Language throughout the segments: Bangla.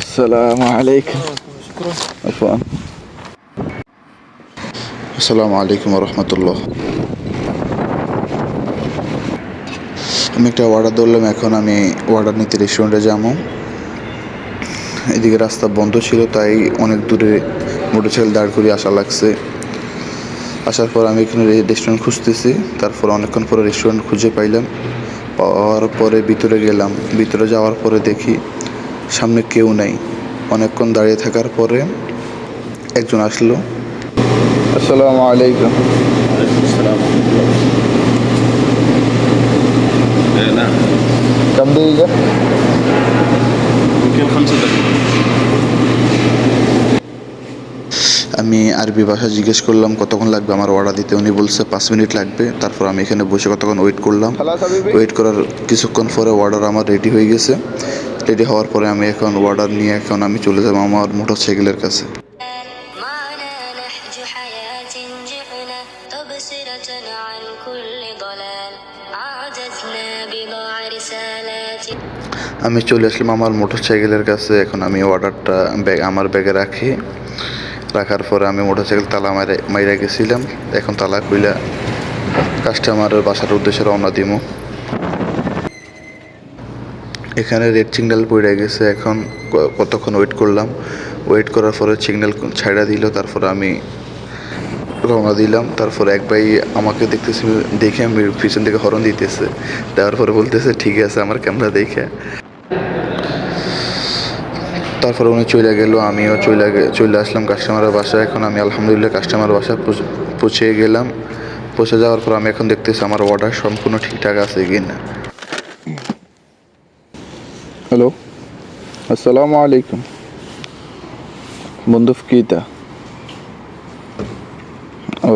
আসসালামু আলাইকুম السلام عليكم ورحمة الله আমি একটা অর্ডার ধরলাম, এখন আমি অর্ডার নিতে রেস্টুরেন্টে যাব। এদিকে রাস্তা বন্ধ ছিল, তাই অনেক দূরে মোটরসাইকেল দাঁড় করে আসা লাগছে। আসার পর আমি এখানে রেস্টুরেন্ট খুঁজতেছি, তারপর অনেকক্ষণ পরে রেস্টুরেন্ট খুঁজে পাইলাম। পাওয়ার পরে ভিতরে গেলাম। ভিতরে যাওয়ার পরে দেখি সামনে কেউ নাই অনেকক্ষণ দাঁড়িয়ে থাকার পরে একজন আসলো السلام عليكم عليكم السلام ورحمة الله إيه، نعم كم دقيقة؟ يمكن خمسة دقائق আমি আরবি ভাষা জিজ্ঞেস করলাম কতক্ষণ লাগবে আমার অর্ডার দিতে উনি বলছে পাঁচ মিনিট লাগবে তারপর আমি এখানে বসে কতক্ষণ ওয়েট করলাম خلاص حبيبي ওয়েট করার কিছুক্ষণ পরে অর্ডার আমার রেডি হয়ে গেছে রেডি হওয়ার পরে আমি এখন অর্ডার নিয়ে এখন আমি চলে যাব আমার মোটরসাইকেলের কাছে। আমি চলে আসলাম আমার মোটরসাইকেলের কাছে এখন আমি অর্ডারটা ব্যাগ আমার ব্যাগে রাখি। রাখার পরে আমি মোটরসাইকেল তালা মারে মাইরা গেছিলাম। এখন তালা খুইলা কাস্টমারের বাসার উদ্দেশ্যে রওনা দিব এখানে রেড সিগন্যাল পড়ে গেছে, এখন কতক্ষণ ওয়েট করলাম? ওয়েট করার পরে সিগন্যাল ছাইড়া দিল, তারপর আমি রওনা দিলাম, তারপর এক ভাই আমাকে দেখতেছি, দেখে আমি পিছন থেকে হরন দিতেছে, দেওয়ার পরে বলতেছে, ঠিক আছে, আমার ক্যামেরা দেখে। তারপরে উনি চলে গেল, আমিও চলে চলে আসলাম কাস্টমারের বাসায়, এখন আমি আলহামদুলিল্লাহ কাস্টমার বাসায় পৌঁছ- গেলাম। পৌঁছে যাওয়ার পর আমি এখন দেখতেছি, আমার অর্ডার সম্পূর্ণ ঠিকঠাক আছে কিনা। হ্যালো, আসসালামু আলাইকুম। বন্ধু ফকিতা।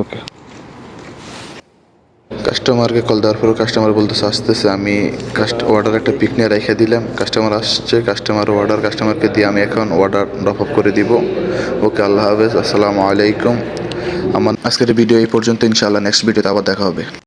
ওকে। কাস্টমারকে কল দেওয়ার পর কাস্টমার বলতেছে, আসতেছে, আমি কাস্ট অর্ডার একটা পিক নিয়ে রেখে দিলাম। কাস্টমার আসছে, কাস্টমার অর্ডার কাস্টমারকে দিয়ে আমি এখন অর্ডার ড্রপ আপ করে দিব। ওকে, আল্লাহ হাফেজ, আসসালামু আলাইকুম। আমার আজকের ভিডিও এই পর্যন্ত, ইনশাআল্লাহ নেক্সট ভিডিওতে আবার দেখা হবে।